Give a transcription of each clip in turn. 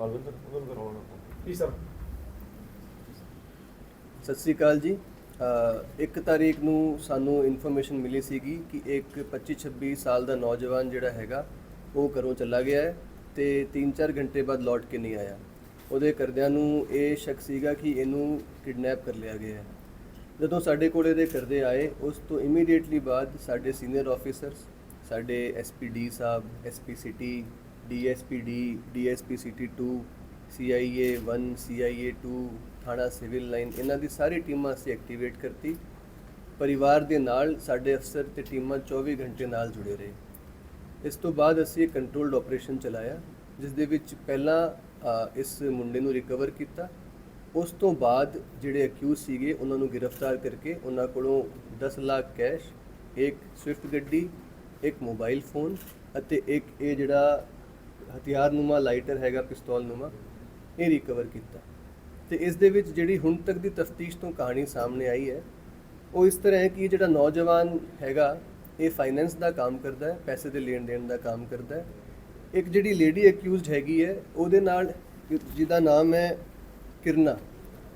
ਬਲਵਿੰਦਰ ਜੀ ਸਰ। ਸਤਿ ਸ੍ਰੀ ਅਕਾਲ ਜੀ। ਇੱਕ ਤਾਰੀਖ ਨੂੰ ਸਾਨੂੰ ਇਨਫੋਰਮੇਸ਼ਨ ਮਿਲੀ ਸੀਗੀ ਕਿ ਇੱਕ 25-26 ਸਾਲ ਦਾ ਨੌਜਵਾਨ ਜਿਹੜਾ ਹੈਗਾ ਉਹ ਘਰੋਂ ਚਲਾ ਗਿਆ ਹੈ ਤੇ 3-4 ਘੰਟੇ ਬਾਅਦ ਲੌਟ ਕੇ ਨਹੀਂ ਆਇਆ। ਉਹਦੇ ਘਰਦਿਆਂ ਨੂੰ ਇਹ ਸ਼ੱਕ ਸੀਗਾ ਕਿ ਇਹਨੂੰ ਕਿਡਨੈਪ ਕਰ ਲਿਆ ਗਿਆ ਹੈ। ਜਦੋਂ ਸਾਡੇ ਕੋਲ ਇਹਦੇ ਘਰਦੇ ਆਏ ਉਸ ਤੋਂ ਇਮੀਡੀਏਟਲੀ ਬਾਅਦ ਸਾਡੇ ਸੀਨੀਅਰ ਆਫੀਸਰਸ ਸਾਡੇ ਐਸਪੀਡੀ ਸਾਹਿਬ SP city DSPD DSP city 2 CIA 1 CIA 2 ਥਾਣਾ ਸਿਵਲ ਲਾਈਨ ਇਹਨਾਂ ਦੀ ਸਾਰੀ ਟੀਮਾਂ ਅਸੀਂ ਐਕਟੀਵੇਟ ਕਰਤੀ। ਪਰਿਵਾਰ ਦੇ ਨਾਲ ਸਾਡੇ ਅਫਸਰ ਤੇ ਟੀਮਾਂ 24 ਘੰਟੇ ਨਾਲ ਜੁੜੇ ਰਹੇ। ਇਸ ਤੋਂ ਬਾਅਦ ਅਸੀਂ ਇੱਕ ਕੰਟਰੋਲਡ ਆਪਰੇਸ਼ਨ ਚਲਾਇਆ, ਜਿਸ ਦੇ ਵਿੱਚ ਪਹਿਲਾਂ ਇਸ ਮੁੰਡੇ ਨੂੰ ਰਿਕਵਰ ਕੀਤਾ। ਉਸ ਤੋਂ ਬਾਅਦ ਜਿਹੜੇ ਅਕਿਊਜ਼ ਸੀਗੇ, ਉਹਨਾਂ ਨੂੰ ਗ੍ਰਿਫਤਾਰ ਕਰਕੇ ਉਹਨਾਂ ਕੋਲੋਂ 10 ਲੱਖ ਕੈਸ਼ ਇੱਕ ਸਵਿਫਟ ਗੱਡੀ, ਇੱਕ ਮੋਬਾਈਲ ਫੋਨ ਅਤੇ ਇੱਕ ਇਹ ਜਿਹੜਾ ਹਥਿਆਰਨੁਮਾ ਲਾਈਟਰ ਹੈਗਾ ਪਿਸਤੌਲਨੁਮਾ ਇਹ ਰਿਕਵਰ ਕੀਤਾ। ਤੇ ਇਸ ਦੇ ਵਿੱਚ ਜਿਹੜੀ ਹੁਣ ਤੱਕ ਦੀ ਤਫਤੀਸ਼ ਤੋਂ ਕਹਾਣੀ ਸਾਹਮਣੇ ਆਈ ਹੈ, ਉਹ ਇਸ ਤਰ੍ਹਾਂ ਹੈ ਕਿ ਇਹ ਜਿਹੜਾ ਨੌਜਵਾਨ ਹੈਗਾ, ਇਹ ਫਾਈਨੈਂਸ ਦਾ ਕੰਮ ਕਰਦਾ ਹੈ, ਪੈਸੇ ਦੇ ਲੈਣ ਦੇਣ ਦਾ ਕੰਮ ਕਰਦਾ ਹੈ। ਇੱਕ ਜਿਹੜੀ ਲੇਡੀ ਅਕਿਊਜ਼ਡ ਹੈਗੀ ਹੈ, ਉਹਦੇ ਨਾਲ ਜਿਹਦਾ ਨਾਮ ਹੈ ਕਿਰਨਾ।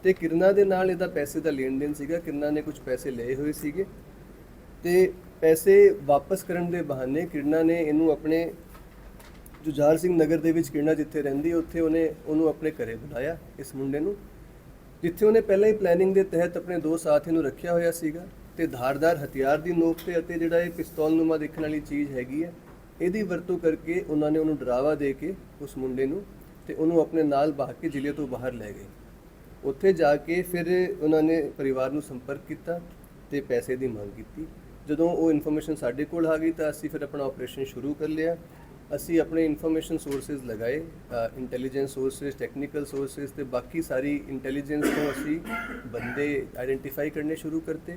ਤੇ ਕਿਰਨਾ ਦੇ ਨਾਲ ਇਹਦਾ ਪੈਸੇ ਦਾ ਲੈਣ ਦੇਣ ਸੀਗਾ, ਕਿਰਨਾ ਨੇ ਕੁਝ ਪੈਸੇ ਲਏ ਹੋਏ ਸੀਗੇ। ਤੇ ਪੈਸੇ ਵਾਪਸ ਕਰਨ ਦੇ ਬਹਾਨੇ ਕਿਰਨਾ ਨੇ ਇਹਨੂੰ ਆਪਣੇ ਜੁਝਾਰ ਸਿੰਘ ਨਗਰ ਦੇ ਵਿੱਚ ਕਿਰਨਾ ਜਿੱਥੇ ਰਹਿੰਦੀ ਉੱਥੇ ਉਹਨੇ ਉਹਨੂੰ ਆਪਣੇ ਘਰੇ ਬੁਲਾਇਆ, ਇਸ ਮੁੰਡੇ ਨੂੰ, ਜਿੱਥੇ ਉਹਨੇ ਪਹਿਲਾਂ ਹੀ ਪਲੈਨਿੰਗ ਦੇ ਤਹਿਤ ਆਪਣੇ ਦੋ ਸਾਥੀ ਨੂੰ ਰੱਖਿਆ ਹੋਇਆ ਸੀਗਾ ਤੇ ਧਾਰਦਾਰ ਹਥਿਆਰ ਦੀ ਨੋਕ ਤੇ ਅਤੇ ਜਿਹੜਾ ਇਹ ਪਿਸਤੌਲ ਨੂਮਾ ਦੇਖਣ ਵਾਲੀ ਚੀਜ਼ ਹੈਗੀ ਹੈ, ਇਹਦੀ ਵਰਤੋਂ ਕਰਕੇ ਉਹਨਾਂ ਨੇ ਉਹਨੂੰ ਡਰਾਵਾ ਦੇ ਕੇ ਉਸ ਮੁੰਡੇ ਨੂੰ ਤੇ ਉਹਨੂੰ ਆਪਣੇ ਨਾਲ ਬਾਹ ਕੇ ਜ਼ਿਲ੍ਹੇ ਤੋਂ ਬਾਹਰ ਲੈ ਗਏ। ਉੱਥੇ ਜਾ ਕੇ ਫਿਰ ਉਹਨਾਂ ਨੇ ਪਰਿਵਾਰ ਨੂੰ ਸੰਪਰਕ ਕੀਤਾ ਤੇ ਪੈਸੇ ਦੀ ਮੰਗ ਕੀਤੀ। ਜਦੋਂ ਉਹ ਇਨਫੋਰਮੇਸ਼ਨ ਸਾਡੇ ਕੋਲ ਆ ਗਈ ਤਾਂ ਅਸੀਂ ਫਿਰ ਆਪਣਾ ਆਪਰੇਸ਼ਨ ਸ਼ੁਰੂ ਕਰ ਲਿਆ। ਅਸੀਂ ਆਪਣੇ ਇਨਫੋਰਮੇਸ਼ਨ ਸੋਰਸਸ ਲਗਾਏ ਇੰਟੈਲੀਜੈਂਸ ਸੋਰਸਸ ਟੈਕਨੀਕਲ ਸੋਰਸਸ ਤੇ ਬਾਕੀ ਸਾਰੀ ਇੰਟੈਲੀਜੈਂਸ ਤੋਂ ਅਸੀਂ ਬੰਦੇ ਆਇਡੈਂਟੀਫਾਈ ਕਰਨੇ ਸ਼ੁਰੂ ਕਰਤੇ।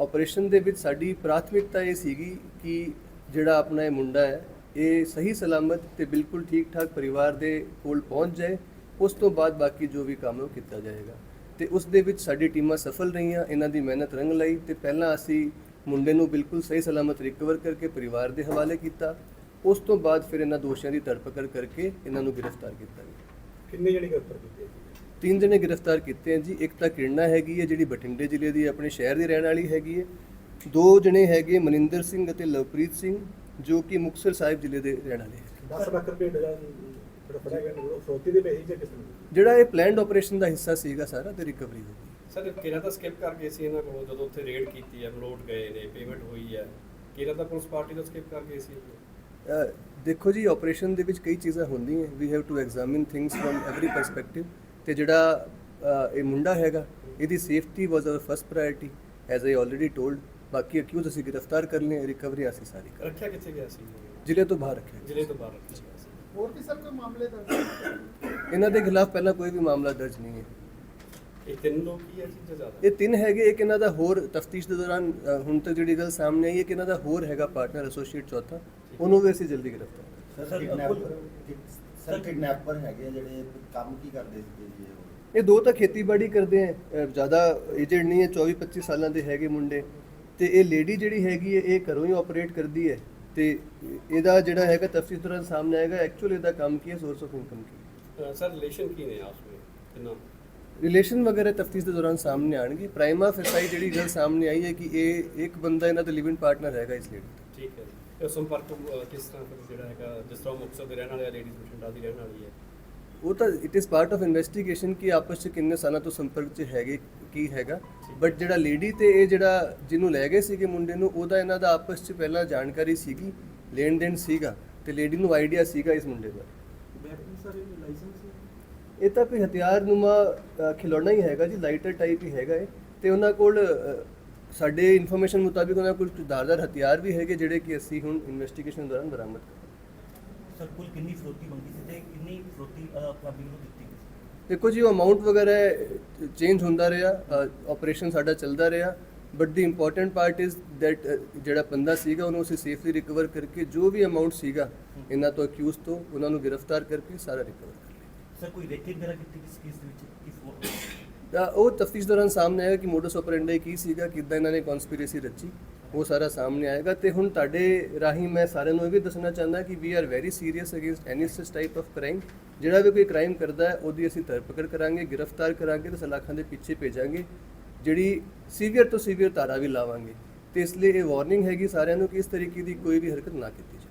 ਆਪਰੇਸ਼ਨ ਦੇ ਵਿੱਚ ਸਾਡੀ ਪ੍ਰਾਥਮਿਕਤਾ ਇਹ ਸੀਗੀ ਕਿ ਜਿਹੜਾ ਆਪਣਾ ਇਹ ਮੁੰਡਾ ਹੈ, ਇਹ ਸਹੀ ਸਲਾਮਤ ਤੇ ਬਿਲਕੁਲ ਠੀਕ ਠਾਕ ਪਰਿਵਾਰ ਦੇ ਕੋਲ ਪਹੁੰਚ ਜਾਏ, ਉਸ ਤੋਂ ਬਾਅਦ ਬਾਕੀ ਜੋ ਵੀ ਕੰਮ ਉਹ ਕੀਤਾ ਜਾਏਗਾ। ਤੇ ਉਸ ਦੇ ਵਿੱਚ ਸਾਡੀ ਟੀਮਾਂ ਸਫਲ ਰਹੀਆਂ, ਇਹਨਾਂ ਦੀ ਮਿਹਨਤ ਰੰਗ ਲਈ ਤੇ ਪਹਿਲਾਂ ਅਸੀਂ ਮੁੰਡੇ ਨੂੰ ਬਿਲਕੁਲ ਸਹੀ ਸਲਾਮਤ ਰਿਕਵਰ ਕਰਕੇ ਪਰਿਵਾਰ ਦੇ ਹਵਾਲੇ ਕੀਤਾ। ਉਸ ਤੋਂ ਬਾਅਦ ਫਿਰ ਇਹਨਾਂ ਦੋਸ਼ੀਆਂ ਦੀ ਧਰਪਕੜ ਕਰਕੇ ਇਹਨਾਂ ਨੂੰ ਗ੍ਰਿਫਤਾਰ ਕੀਤਾ ਗਿਆ। ਕਿੰਨੇ ਜਣੇ ਗ੍ਰਿਫਤਾਰ ਕੀਤੇ ਜੀ? ਤਿੰਨ ਜਣੇ ਗ੍ਰਿਫਤਾਰ ਕੀਤੇ ਹਨ ਜੀ। ਇੱਕ ਤਾਂ ਕਿਰਨਾ ਹੈਗੀ ਹੈ ਜਿਹੜੀ ਬਠਿੰਡੇ ਜ਼ਿਲ੍ਹੇ ਦੀ ਆਪਣੇ ਸ਼ਹਿਰ ਦੀ ਰਹਿਣ ਵਾਲੀ ਹੈਗੀ ਹੈ। ਦੋ ਜਣੇ ਹੈਗੇ ਮਨਿੰਦਰ ਸਿੰਘ ਅਤੇ ਲਵਪ੍ਰੀਤ ਸਿੰਘ ਜੋ ਕਿ ਮੁਕਤਸਰ ਸਾਹਿਬ ਜ਼ਿਲ੍ਹੇ ਦੇ ਰਹਿਣ ਵਾਲੇ ਹੈ 10 ਲੱਖ ਰੁਪਏ ਦਾ ਜਿਹੜਾ ਫੜਿਆ ਗਿਆ ਉਹ ਫਰੋਤੀ ਦੇ ਪੈਸੇ ਜਾਂ ਕਿਸ ਨੂੰ ਜਿਹੜਾ ਇਹ ਪਲਾਨਡ ਆਪਰੇਸ਼ਨ ਦਾ ਹਿੱਸਾ ਸੀਗਾ ਸਾਰਾ ਤੇ ਰਿਕਵਰੀ ਹੋ ਗਈ। ਸਰ ਕਿਹੜਾ ਤਾਂ ਸਕਿਪ ਕਰ ਗਏ ਸੀ ਇਹਨਾਂ ਕੋਲੋਂ ਜਦੋਂ ਉੱਥੇ ਰੇਡ ਕੀਤੀ ਹੈ ਮਲੋਟ ਗਏ ਨੇ ਪੇਮੈਂਟ ਹੋਈ ਹੈ। ਕਿਹੜਾ ਤਾਂ ਪੁਲਿਸ ਪਾਰਟੀ ਤੋਂ ਸਕਿਪ ਕਰ ਗਏ ਸੀ? ਦੇਖੋ ਜੀ ਆਪਰੇਸ਼ਨ ਦੇ ਵਿੱਚ ਕਈ ਚੀਜ਼ਾਂ ਹੁੰਦੀਆਂ we have to examine things from every perspective ਤੇ ਜਿਹੜਾ ਇਹ ਮੁੰਡਾ ਹੈਗਾ ਇਹਦੀ safety was our first priority as I already told ਬਾਕੀ ਅਕਿਊਜ਼ ਅਸੀਂ ਗ੍ਰਿਫਤਾਰ ਕਰ ਲਏ ਰਿਕਵਰੀ ਅਸੀਂ ਸਾਰੀ ਕਰ ਰੱਖਿਆ ਕਿੱਥੇ ਗਿਆ ਸੀ? ਜ਼ਿਲ੍ਹੇ ਤੋਂ ਬਾਹਰ ਰੱਖਿਆ। ਜ਼ਿਲ੍ਹੇ ਤੋਂ ਬਾਹਰ ਰੱਖਿਆ ਹੋਰ ਵੀ ਸਰ ਕੋਈ ਮਾਮਲੇ ਦਰਜ ਇਹਨਾਂ ਦੇ ਖਿਲਾਫ ਪਹਿਲਾਂ ਕੋਈ ਵੀ ਮਾਮਲਾ ਦਰਜ ਨਹੀਂ ਹੈ। ਇਹ ਤਿੰਨ ਲੋਕ ਹੀ ਹੈ ਜੀ ਜਾਂ ਜ਼ਿਆਦਾ? ਇਹ ਤਿੰਨ ਹੈਗੇ ਇੱਕ ਇਹਨਾਂ ਦਾ ਹੋਰ ਤਫਤੀਸ਼ ਦੇ ਦੌਰਾਨ ਅ, ਹੁਣ ਤੱਕ ਜਿਹੜੀ ਗੱਲ ਸਾਹਮਣੇ ਆਈ ਹੈ ਕਿ ਇਹਨਾਂ ਦਾ ਹੋਰ ਹੈਗਾ ਪਾਰਟਨਰ ਐਸੋਸੀਏਟ ਚੌਥਾ ਉਹਨੂੰ ਵੀ ਅਸੀਂ ਜਲਦੀ ਗ੍ਰਿਫਤਾਰ ਕਰਾਂਗੇ ਸਰ ਕਿਡਨੈਪਰ ਸਰ ਕਿਡਨੈਪਰ ਹੈਗੇ ਆ ਜਿਹੜੇ ਕੰਮ ਕੀ ਕਰਦੇ ਸੀਗੇ ਜੀ ਉਹ ਇਹ ਦੋ ਤਾਂ ਖੇਤੀਬਾੜੀ ਕਰਦੇ ਆ ਜ਼ਿਆਦਾ ਏਜਡ ਨਹੀਂ ਹੈ 24 25 ਸਾਲਾਂ ਦੇ ਹੈਗੇ ਮੁੰਡੇ। ਤੇ ਇਹ ਲੇਡੀ ਜਿਹੜੀ ਹੈਗੀ ਹੈ ਇਹ ਘਰੋਂ ਹੀ ਆਪਰੇਟ ਕਰਦੀ ਹੈ। ਤੇ ਇਹਦਾ ਜਿਹੜਾ ਹੈਗਾ ਤਫਸੀਲ ਦੌਰਾਨ ਸਾਹਮਣੇ ਆਏਗਾ ਐਕਚੁਅਲ ਇਹਦਾ ਕੰਮ ਕੀ ਹੈ ਸੋਰਸ ਆਫ ਇਨਕਮ ਕੀ ਹੈ? ਸਰ ਰਿਲੇਸ਼ਨ ਕੀ ਨੇ ਆਪਸ ਵਿੱਚ? ਕਿੰਨਾ? ਰਿਲੇਸ਼ਨ ਵਗੈਰਹ ਤਫਤੀਸ਼ ਦੇ ਦੌਰਾਨ ਸਾਹਮਣੇ ਆਣਗੇ ਪ੍ਰਾਈਮਾ ਫੈਸਾਈ ਜਿਹੜੀ ਗੱਲ ਸਾਹਮਣੇ ਆਈ ਹੈ ਕਿ ਇਹ ਇੱਕ ਬੰਦਾ ਇਹਨਾਂ ਦਾ ਲਿਵਿੰਗ ਪਾਰਟਨਰ ਹੈਗਾ ਇਸ ਲੇਡੀ ਦਾ। ਠੀਕ ਹੈ ਇਹ ਸੰਪਰਕ ਅ, ਕਿਸ ਤਰ੍ਹਾਂ ਫਿਰ ਜਿਹੜਾ ਹੈਗਾ ਜਿਸ ਤਰ੍ਹਾਂ ਮੁਕਤਸਰ ਦੇ ਰਹਿਣ ਵਾਲੇ ਆ ਲੇਡੀਜ਼ ਬਠਿੰਡਾ ਦੀ ਰਹਿਣ ਵਾਲੀ ਹੈ? ਉਹ ਤਾਂ it is part of investigation ਕਿ ਆਪਸ ਚ ਕਿੰਨੇ ਸਾਲਾਂ ਤੋਂ ਸੰਪਰਕ ਚ ਹੈਗੇ ਕੀ ਹੈਗਾ। ਬਟ ਜਿਹੜਾ ਲੇਡੀ ਤੇ ਇਹ ਜਿਹੜਾ ਜਿਹਨੂੰ ਲੈ ਗਏ ਸੀਗੇ ਮੁੰਡੇ ਨੂੰ ਉਹਦਾ ਇਹਨਾਂ ਦਾ ਆਪਸ ਚ ਪਹਿਲਾਂ ਜਾਣਕਾਰੀ ਸੀਗੀ ਲੈਣ ਦੇਣ ਸੀਗਾ ਤੇ ਲੇਡੀ ਨੂੰ ਆਈਡੀਆ ਸੀਗਾ ਇਸ ਮੁੰਡੇ ਦਾ। ਬੈਟਰੀ ਸਰ ਇਹ ਲਾਇਸੈਂਸ ਇਹ ਤਾਂ ਕੋਈ ਹਥਿਆਰ ਨੂਮਾ ਅ, ਖਿਲੌਣਾ ਹੀ ਹੈਗਾ ਜੀ ਲਾਈਟਰ ਟਾਈਪ ਹੀ ਹੈਗਾ ਇਹ। ਤੇ ਉਹਨਾਂ ਕੋਲ ਅ, ਸਾਡੇ ਇਨਫੋਰਮੇਸ਼ਨ ਮੁਤਾਬਿਕ ਉਹਨਾਂ ਕੋਲ ਕੁਝ ਦਾਰਦਾਰ ਹਥਿਆਰ ਵੀ ਹੈਗੇ ਜਿਹੜੇ ਕਿ ਅਸੀਂ ਹੁਣ ਇਨਵੈਸਟੀਗੇਸ਼ਨ ਦੌਰਾਨ ਬਰਾਮਦ ਕਰਾਂਗੇ। ਸਰ ਕੁੱਲ ਕਿੰਨੀ ਫਰੋਤੀ ਮੰਗੀ ਸੀ ਤੇ ਕਿੰਨੀ ਫਰੋਤੀ ਕਲੱਬਿੰਗ ਨੂੰ ਦਿੱਤੀ ਗਈ ਸੀ? ਦੇਖੋ ਜੀ ਉਹ ਅਮਾਉਂਟ ਵਗੈਰਾ ਚੇਂਜ ਹੁੰਦਾ ਰਿਹਾ ਆਪਰੇਸ਼ਨ ਸਾਡਾ ਚੱਲਦਾ ਰਿਹਾ। But the important part is that ਜਿਹੜਾ ਬੰਦਾ ਸੀਗਾ ਉਹਨੂੰ ਅਸੀਂ ਸੇਫਲੀ ਰਿਕਵਰ ਕਰਕੇ ਜੋ ਵੀ ਅਮਾਉਂਟ ਸੀਗਾ ਇਹਨਾਂ ਤੋਂ ਅਕਿਊਜ਼ ਤੋਂ ਉਹਨਾਂ ਨੂੰ ਗ੍ਰਿਫਤਾਰ ਕਰਕੇ ਸਾਰਾ ਰਿਕਵਰ ਕਰ ਸਰ, ਕੋਈ ਰੇਕੀ ਵਗੈਰਾ ਕੀਤੀ ਕਿਸ ਕੇਸ ਦੇ ਵਿੱਚ? ਕਿਸ ਤਾਂ ਉਹ ਤਫਤੀਸ਼ ਦੌਰਾਨ ਸਾਹਮਣੇ ਆਇਆ ਕਿ ਮੋਡਸ ਆਪਰੈਂਡੀ ਕੀ ਸੀਗਾ, ਕਿੱਦਾਂ ਇਹਨਾਂ ਨੇ ਕਨਸਪੀਰੇਸੀ ਰਚੀ, ਉਹ ਸਾਰਾ ਸਾਹਮਣੇ ਆਏਗਾ ਤੇ ਹੁਣ ਤੁਹਾਡੇ ਰਾਹੀਂ ਮੈਂ ਸਾਰਿਆਂ ਨੂੰ ਇਹ ਵੀ ਦੱਸਣਾ ਚਾਹੁੰਦਾ ਕਿ we are very serious against any such type of crime ਜਿਹੜਾ ਵੀ ਕੋਈ ਕ੍ਰਾਈਮ ਕਰਦਾ ਹੈ, ਉਹਦੀ ਅਸੀਂ ਧਰਪਕੜ ਕਰਾਂਗੇ, ਗ੍ਰਿਫਤਾਰ ਕਰਾਂਗੇ ਤੇ ਸਲਾਖਾਂ ਦੇ ਪਿੱਛੇ ਭੇਜਾਂਗੇ, ਜਿਹੜੀ ਸੀਵੀਅਰ ਤੋਂ ਸੀਵੀਅਰ ਧਾਰਾ ਵੀ ਲਾਵਾਂਗੇ। ਤੇ ਇਸ ਲਈ ਇਹ ਵਾਰਨਿੰਗ ਹੈਗੀ ਸਾਰਿਆਂ ਨੂੰ ਕਿ ਇਸ ਤਰੀਕੇ ਦੀ ਕੋਈ ਵੀ ਹਰਕਤ ਨਾ ਕੀਤੀ ਜਾਵੇ।